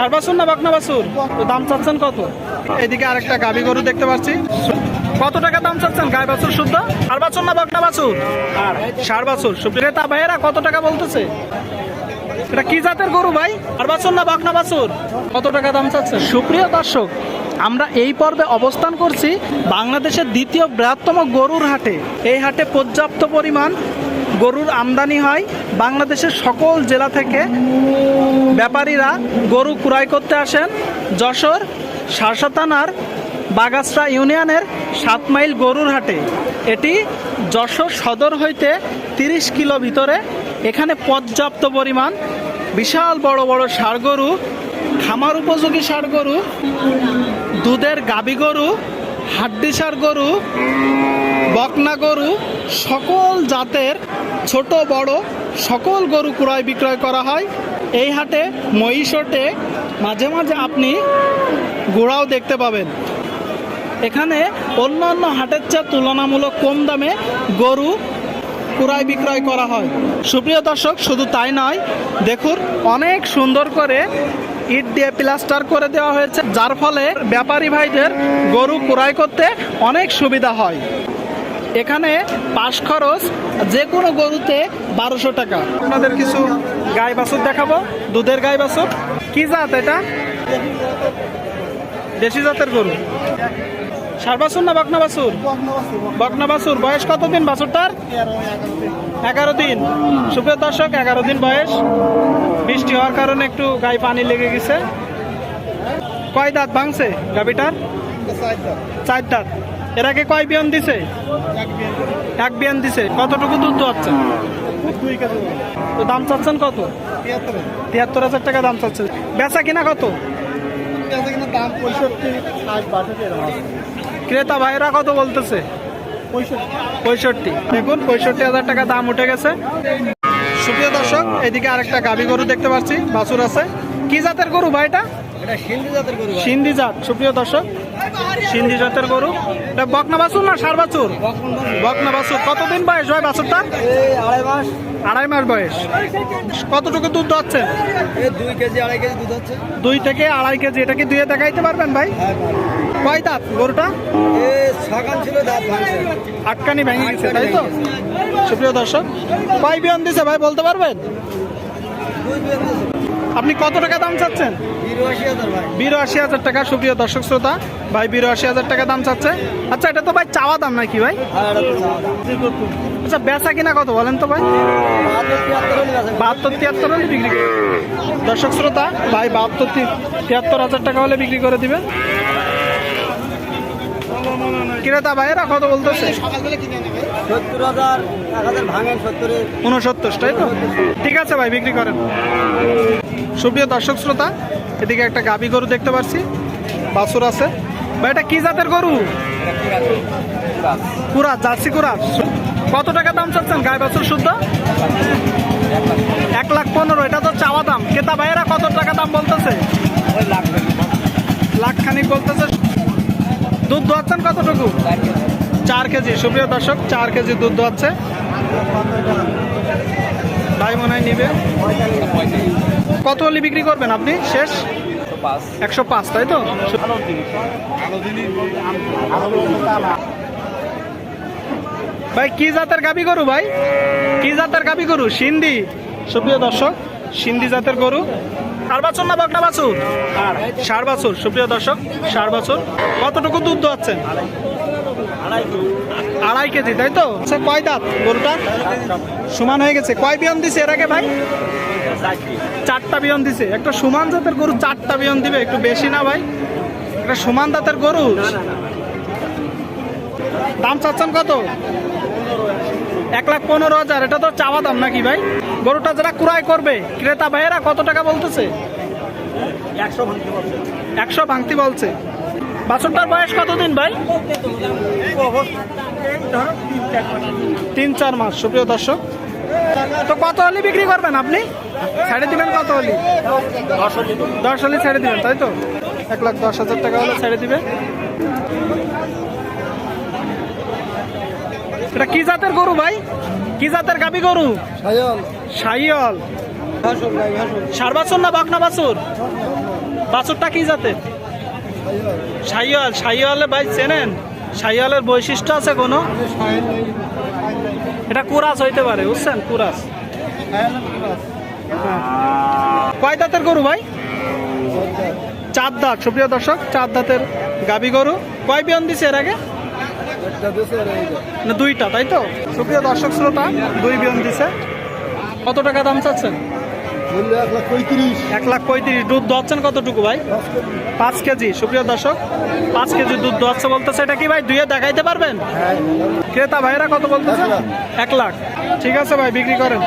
ষাট বাছুর না বাকনা বাছুর? তো দাম চাচ্ছেন কত? এদিকে আরেকটা গাবি গরু দেখতে পাচ্ছি। কত টাকা দাম চাচ্ছেন গাই বাছুর শুদ্ধ? ষাট বাছুর না বাকনা বাছুর? ষাট বাছুর। সুপ্রিয়তা ভাইয়েরা, কত টাকা বলতেছে? এটা কি জাতের গরু ভাই? আর বাছুর না বাকনা বাছুর? কত টাকা দাম চাচ্ছেন? সুপ্রিয় দর্শক, আমরা এই পর্বে অবস্থান করছি বাংলাদেশের দ্বিতীয় বৃহত্তম গরুর হাটে। এই হাটে পর্যাপ্ত পরিমাণ গরুর আমদানি হয়। বাংলাদেশের সকল জেলা থেকে ব্যাপারীরা গরু ক্রয় করতে আসেন। যশোর সারসা থানার বাগাসরা ইউনিয়নের সাত মাইল গরুর হাটে। এটি যশোর সদর হইতে তিরিশ কিলো ভিতরে। এখানে পর্যাপ্ত পরিমাণ বিশাল বড় বড় ষাড় গরু, খামার উপযোগী ষাড় গরু, দুধের গাবি গরু, হাড্ডি ষাড় গরু বকনা গরু সকল জাতের ছোট বড় সকল গরু ক্রয় বিক্রয় করা হয়। এই হাটে মহিষটে মাঝে মাঝে আপনি ঘোড়াও দেখতে পাবেন। এখানে অন্য অন্য হাটের চেয়ে তুলনামূলক কম দামে গরু ক্রয় বিক্রয় করা হয়। সুপ্রিয় দর্শক, শুধু তাই নয়, দেখুন অনেক সুন্দর করে ইট দিয়ে প্লাস্টার করে দেওয়া হয়েছে, যার ফলে ব্যাপারী ভাইদের গরু ক্রয় করতে অনেক সুবিধা হয়। এখানে পাশ খরচ যে কোনো গরুতে বারোশো টাকা। আপনাদের কিছু গাই বাছুর দেখাবো? দুধের গাই বাছুর? কি জাত এটা? দেশি জাতের গরু। সার বাছুর না বকনা বাছুর? বকনা বাছুর। বয়স কতদিন বাছুরটার? এগারো দিন। সুপ্রিয় দর্শক, এগারো দিন বয়স। বৃষ্টি হওয়ার কারণে একটু গায়ে পানি লেগে গেছে। কয় দাঁত ভাঙছে গাবিটার চার দাঁত। এর আগে কয় বিয়ন দিছে? এক বিয়ান দিছে। কতটুকু দুধ হচ্ছে তো দাম চাচ্ছেন কত? তিয়াত্তর হাজার টাকা দাম চাচ্ছে বেচা কিনা কত? ক্রেতা ভাইরা কত বলতেছে? পঁয়ষট্টি। দেখুন, পঁয়ষট্টি হাজার টাকা দাম উঠে গেছে। সুপ্রিয় দর্শক, এদিকে আরেকটা গাভী গরু দেখতে পাচ্ছি, বাছুর আছে। কি জাতের গরু ভাই এটা এটা সিন্ধি ভাই। জাত সুপ্রিয় দর্শক সিন্ধি জাতের গরু। এটা বকনা বাছুর না সার বাছুর? বকন বাছুর। কতদিন বয়স হয় বাছুরটা? আড়াই মাস। আড়াই মাস বয়স। কতটুকু দুধ এই দুই কেজি আড়াই কেজি দুধ হচ্ছে দুই থেকে আড়াই কেজি এটা কি দুয়ে দেখাইতে পারবেন ভাই? হ্যাঁ ভাই। কয় দাঁত গরুটা? এ সকাল ছিল দাঁত আটকানি ভেঙে গেছে তাই তো? সুপ্রিয় দর্শক কয় বিয়ন দিছে ভাই বলতে পারবেন। আপনি কত টাকা দাম চাচ্ছেন? বিরাশি হাজার টাকা সুপ্রিয় দর্শক শ্রোতা। ভাই বিরাশি হাজার টাকা দাম চাচ্ছে। আচ্ছা এটা তো ভাই চাওয়া দাম নাকি ভাই? দাম। আচ্ছা বেচা কিনা কত বলেন তো ভাই? বাহাত্তর, তিয়াত্তর হলে বিক্রি করে দর্শক শ্রোতা ভাই বাহাত্তর তিয়াত্তর হাজার টাকা হলে বিক্রি করে দিবে ক্রেতা ভাইয়েরা কত বলতেছে? উনসত্তর তাই তো? ঠিক আছে ভাই বিক্রি করেন। সুপ্রিয় দর্শক শ্রোতা, এদিকে একটা গাবি গরু দেখতে পাচ্ছি বাছুর আছে। ভাই, এটা কি জাতের গরু? কুরা জার্সি কুরা কত টাকা দাম চাচ্ছেন? গায়ে বাছুর শুদ্ধ? এক লাখ পনেরো, এটা তো চাওয়া দাম। কেতা ভাইয়েরা কত টাকা দাম বলতেছে? ওই লাগবে লাখ খানিক বলতেছে। দুধ দোয়াচ্ছেন কতটুকু? চার কেজি। সুপ্রিয় দর্শক, চার কেজি দুধ দোয়াচ্ছে। ভাই মনে হয় নিবে। কত হলে বিক্রি করবেন আপনি? শেষ? একশো পাঁচ, তাই তো? ভাই, কি জাতের গাবি গরু ভাই? কি জাতের গাবি গরু? সিন্ধি। সুপ্রিয় দর্শক, সিন্ধি জাতের গরু। সার বাছুর না বকনা বাছুর? সার বাছুর। সুপ্রিয় দর্শক, সার বাছুর। কতটুকু দুধ দোয়াচ্ছেন? আড়াই কেজি। তাই তো? আচ্ছা কয় দাঁত গরুটা সমান হয়ে গেছে। কয় বিয়ন দিছে এর আগে ভাই? চারটা। বিয়ন দিছে। একটা সমান জাতের গরু চারটা বিয়ন দিবে একটু বেশি না ভাই। একটা সমান জাতের গরু? দাম চাচ্ছেন কত? এক লাখ পনেরো হাজার। এটা তো চাওয়া দাম নাকি ভাই? গরুটা যারা ক্রয় করবে ক্রেতা ভাইয়েরা কত টাকা বলতেছে? একশো ভাঙতি বলছে। বাছরটার বয়স কতদিন ভাই? তিন চার মাস সুপ্রিয় দর্শক। তো কত হলে বিক্রি করবেন আপনি? ছেড়ে দিবেন কত হলে? দশ হলে ছেড়ে দিবেন তাই তো? এক লাখ দশ হাজার টাকা হলে ছেড়ে দিবে। এটা কি জাতের গরু ভাই? কি জাতের গাবি গরু? সাইয়ল। সার বাছুর না বাকনা বাছুর? বাছুরটা কি জাতের? শাহিওয়াল শাহিওয়ালে ভাই চেনেন? শাহিওয়ালের বৈশিষ্ট্য আছে কোনো? এটা কুরাস হইতে পারে, বুঝছেন? কুরাস। কয় দাঁতের গরু ভাই? চার দাঁত, সুপ্রিয় দর্শক, চার দাঁতের গাবি গরু। কয় বিয়ন দিছে এর আগে? না, দুইটা, তাই তো? সুপ্রিয় দর্শক, শ্রোতা, দুই বিয়ন দিছে। কত টাকা দাম চাচ্ছেন? এক লাখ পঁয়ত্রিশ। এক লাখ পঁয়ত্রিশ দুধ দোয়াচ্ছেন কতটুকু ভাই? পাঁচ কেজি। সুপ্রিয় দর্শক পাঁচ কেজি দুধ দোয়াচ্ছে বলতেছে। এটা কি ভাই দুয়ে দেখাইতে পারবেন? হ্যাঁ। ক্রেতা ভাইরা কত বলতেছে? এক লাখ। ঠিক আছে ভাই বিক্রি করেন।